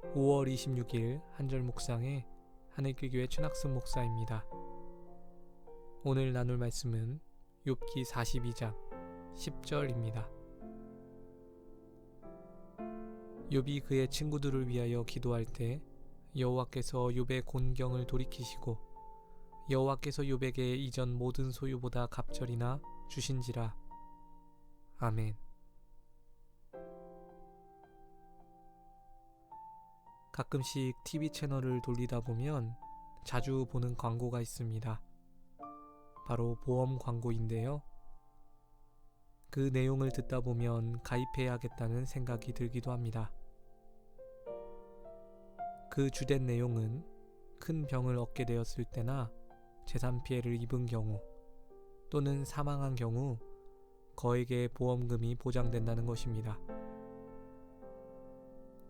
5월 26일 한절 묵상의 하늘길교회 최낙순 목사입니다. 오늘 나눌 말씀은 욥기 42장 10절입니다. 욥이 그의 친구들을 위하여 기도할 때 여호와께서 욥의 곤경을 돌이키시고 여호와께서 욥에게 이전 모든 소유보다 갑절이나 주신지라. 아멘. 가끔씩 TV 채널을 돌리다 보면 자주 보는 광고가 있습니다. 바로 보험 광고인데요. 그 내용을 듣다 보면 가입해야겠다는 생각이 들기도 합니다. 그 주된 내용은 큰 병을 얻게 되었을 때나 재산 피해를 입은 경우 또는 사망한 경우 거액의 보험금이 보장된다는 것입니다.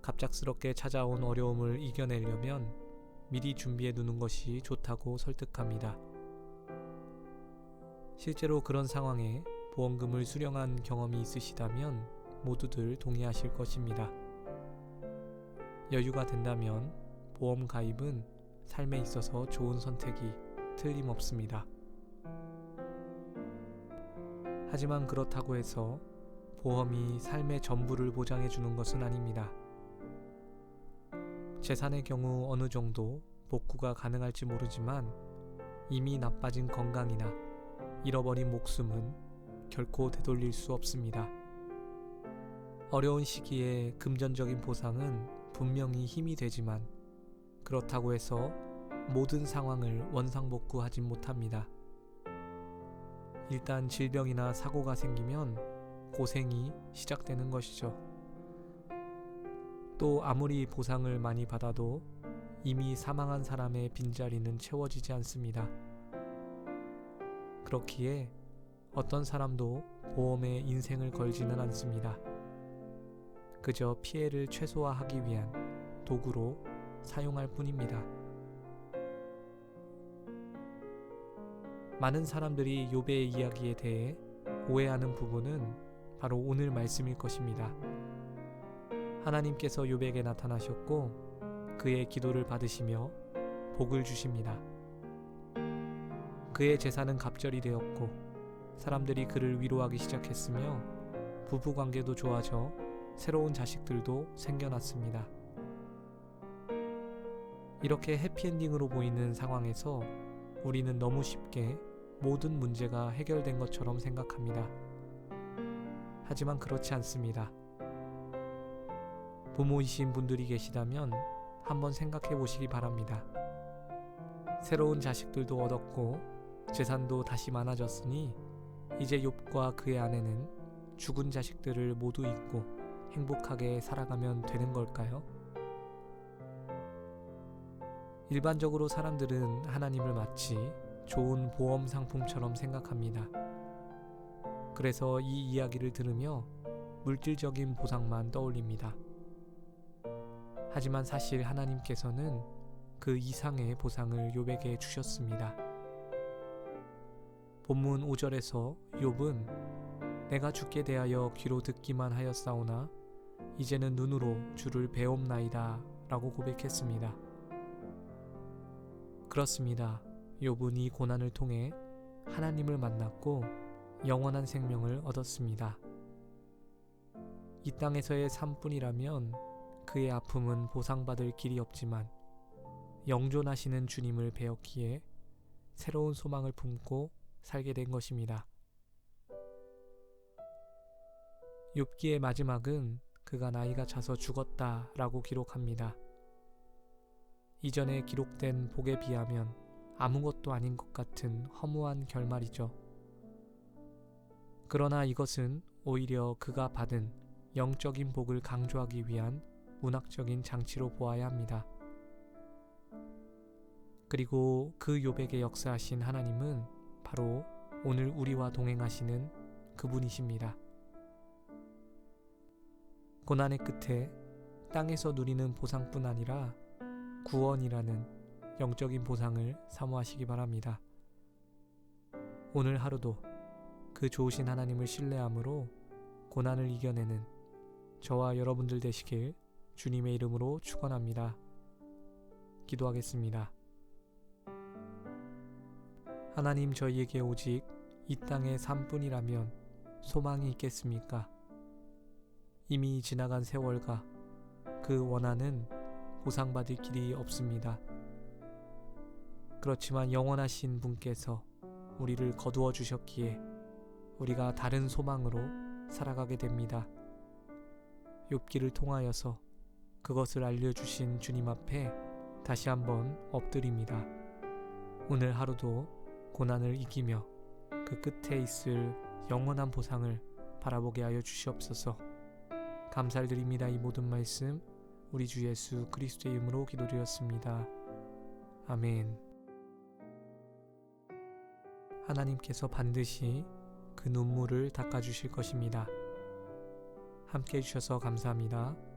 갑작스럽게 찾아온 어려움을 이겨내려면 미리 준비해 두는 것이 좋다고 설득합니다. 실제로 그런 상황에 보험금을 수령한 경험이 있으시다면 모두들 동의하실 것입니다. 여유가 된다면 보험 가입은 삶에 있어서 좋은 선택이 틀림없습니다. 하지만 그렇다고 해서 보험이 삶의 전부를 보장해 주는 것은 아닙니다. 재산의 경우 어느 정도 복구가 가능할지 모르지만 이미 나빠진 건강이나 잃어버린 목숨은 결코 되돌릴 수 없습니다. 어려운 시기에 금전적인 보상은 분명히 힘이 되지만 그렇다고 해서 모든 상황을 원상복구하진 못합니다. 일단 질병이나 사고가 생기면 고생이 시작되는 것이죠. 또 아무리 보상을 많이 받아도 이미 사망한 사람의 빈자리는 채워지지 않습니다. 그렇기에 어떤 사람도 보험에 인생을 걸지는 않습니다. 그저 피해를 최소화하기 위한 도구로 사용할 뿐입니다. 많은 사람들이 욥의 이야기에 대해 오해하는 부분은 바로 오늘 말씀일 것입니다. 하나님께서 욥에게 나타나셨고 그의 기도를 받으시며 복을 주십니다. 그의 재산은 갑절이 되었고 사람들이 그를 위로하기 시작했으며 부부 관계도 좋아져 새로운 자식들도 생겨났습니다. 이렇게 해피엔딩으로 보이는 상황에서 우리는 너무 쉽게 모든 문제가 해결된 것처럼 생각합니다. 하지만 그렇지 않습니다. 부모이신 분들이 계시다면 한번 생각해 보시기 바랍니다. 새로운 자식들도 얻었고 재산도 다시 많아졌으니 이제 욥과 그의 아내는 죽은 자식들을 모두 잊고 행복하게 살아가면 되는 걸까요? 일반적으로 사람들은 하나님을 마치 좋은 보험 상품처럼 생각합니다. 그래서 이 이야기를 들으며 물질적인 보상만 떠올립니다. 하지만 사실 하나님께서는 그 이상의 보상을 욥에게 주셨습니다. 본문 5절에서 욥은 내가 죽게 대하여 귀로 듣기만 하였사오나 이제는 눈으로 주를 배옵나이다 라고 고백했습니다. 그렇습니다. 욥은 이 고난을 통해 하나님을 만났고 영원한 생명을 얻었습니다. 이 땅에서의 삶뿐이라면 그의 아픔은 보상받을 길이 없지만 영존하시는 주님을 배웠기에 새로운 소망을 품고 살게 된 것입니다. 욥기의 마지막은 그가 나이가 차서 죽었다라고 기록합니다. 이전에 기록된 복에 비하면 아무것도 아닌 것 같은 허무한 결말이죠. 그러나 이것은 오히려 그가 받은 영적인 복을 강조하기 위한 문학적인 장치로 보아야 합니다. 그리고 그 욥에게 역사하신 하나님은 바로 오늘 우리와 동행하시는 그분이십니다. 고난의 끝에 땅에서 누리는 보상뿐 아니라 구원이라는 영적인 보상을 사모하시기 바랍니다. 오늘 하루도 그 좋으신 하나님을 신뢰함으로 고난을 이겨내는 저와 여러분들 되시길 주님의 이름으로 축원합니다. 기도하겠습니다. 하나님 저희에게 오직 이 땅의 삶뿐이라면 소망이 있겠습니까? 이미 지나간 세월과 그 원한은 보상받을 길이 없습니다. 그렇지만 영원하신 분께서 우리를 거두어 주셨기에 우리가 다른 소망으로 살아가게 됩니다. 욥기를 통하여서 그것을 알려주신 주님 앞에 다시 한번 엎드립니다. 오늘 하루도 고난을 이기며 그 끝에 있을 영원한 보상을 바라보게 하여 주시옵소서. 감사를 드립니다. 이 모든 말씀 우리 주 예수 그리스도의 이름으로 기도드렸습니다. 아멘. 하나님께서 반드시 그 눈물을 닦아 주실 것입니다. 함께 해주셔서 감사합니다.